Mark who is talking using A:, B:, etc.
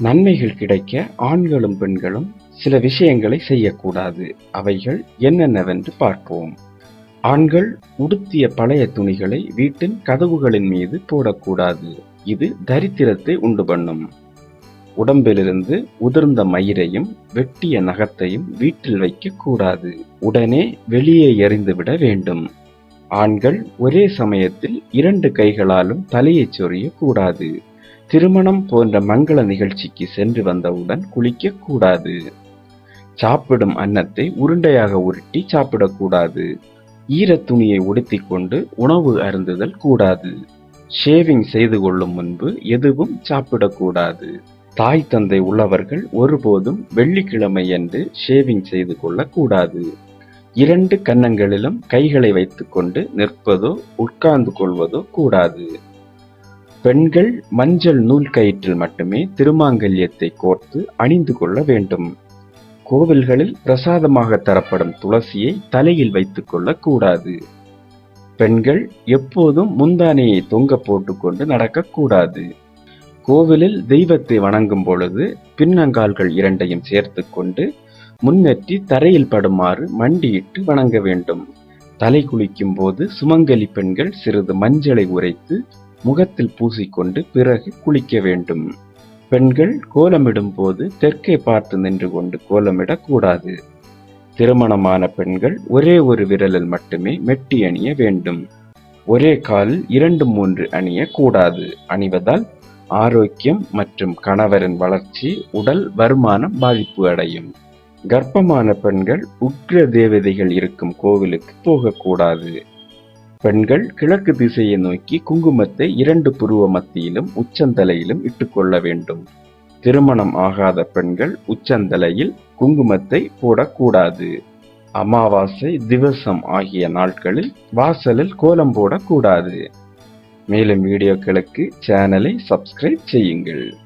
A: நன்மைகள் கிடைக்க ஆண்களும் பெண்களும் சில விஷயங்களை செய்யக்கூடாது. அவைகள் என்னென்னவென்று பார்ப்போம். ஆண்கள் உடுத்திய பழைய துணிகளை வீட்டின் கதவுகளின் மீது போடக்கூடாது. இது தரித்திரத்தை உண்டு பண்ணும். உடம்பிலிருந்து உதிர்ந்த மயிரையும் வெட்டிய நகத்தையும் வீட்டில் வைக்க கூடாது உடனே வெளியே எறிந்துவிட வேண்டும். ஆண்கள் ஒரே சமயத்தில் இரண்டு கைகளாலும் தலையைச் சொறிய கூடாது திருமணம் போன்ற மங்கள நிகழ்ச்சிக்கு சென்று வந்தவுடன் குளிக்கக்கூடாது. சாப்பிடும் அன்னத்தை உருண்டையாக உருட்டி சாப்பிடக்கூடாது. ஈரத் துணியை உடுத்திக்கொண்டு உணவு அருந்துதல் கூடாது. ஷேவிங் செய்து கொள்ளும் முன்பு எதுவும் சாப்பிடக்கூடாது. தாய் தந்தை உள்ளவர்கள் ஒருபோதும் வெள்ளிக்கிழமையன்று ஷேவிங் செய்து கொள்ளக்கூடாது. இரண்டு கன்னங்களிலும் கைகளை வைத்துக்கொண்டு நிற்பதோ உட்கார்ந்து கொள்வதோ கூடாது. பெண்கள் மஞ்சள் நூல் கயிற்றில் மட்டுமே திருமாங்கல்யத்தை கோர்த்து அணிந்து கொள்ள வேண்டும். கோவில்களில் பிரசாதமாக தரப்படும் துளசியை தலையில் வைத்துக் கொள்ளக்கூடாது பெண்கள் எப்போதும் முந்தானையை தொங்க போட்டுக்கொண்டு நடக்கக்கூடாது கோவிலில் தெய்வத்தை வணங்கும் பொழுது பின்னங்கால்கள் இரண்டையும் சேர்த்து கொண்டு முன்னெற்றி தரையில் படுமாறு மண்டியிட்டு வணங்க வேண்டும். தலை குளிக்கும் போது சுமங்கலி பெண்கள் சிறிது மஞ்சளை உரைத்து முகத்தில் பூசிக்கொண்டு பிறகு குளிக்க வேண்டும். பெண்கள் கோலமிடும் போது தெற்கே பார்த்து நின்று கொண்டு கோலமிடக்கூடாது. திருமணமான பெண்கள் ஒரே ஒரு விரலில் மட்டுமே மெட்டி அணிய வேண்டும். ஒரே காலில் இரண்டு மூன்று அணிய கூடாது அணிவதால் ஆரோக்கியம் மற்றும் கணவரின் வளர்ச்சி உடல் வருமானம் பாதிப்பு அடையும். கர்ப்பமான பெண்கள் உக்ர தேவதைகள் இருக்கும் கோவிலுக்கு போகக்கூடாது. பெண்கள் கிழக்கு திசையை நோக்கி குங்குமத்தை இரண்டு புருவ மத்தியிலும் உச்சந்தலையிலும் இட்டுக்கொள்ள வேண்டும். திருமணம் ஆகாத பெண்கள் உச்சந்தலையில் குங்குமத்தை போடக்கூடாது. அமாவாசை திவசம் ஆகிய நாட்களில் வாசலில் கோலம் போடக்கூடாது. மேலும் வீடியோக்களுக்கு சேனலை சப்ஸ்கிரைப் செய்யுங்கள்.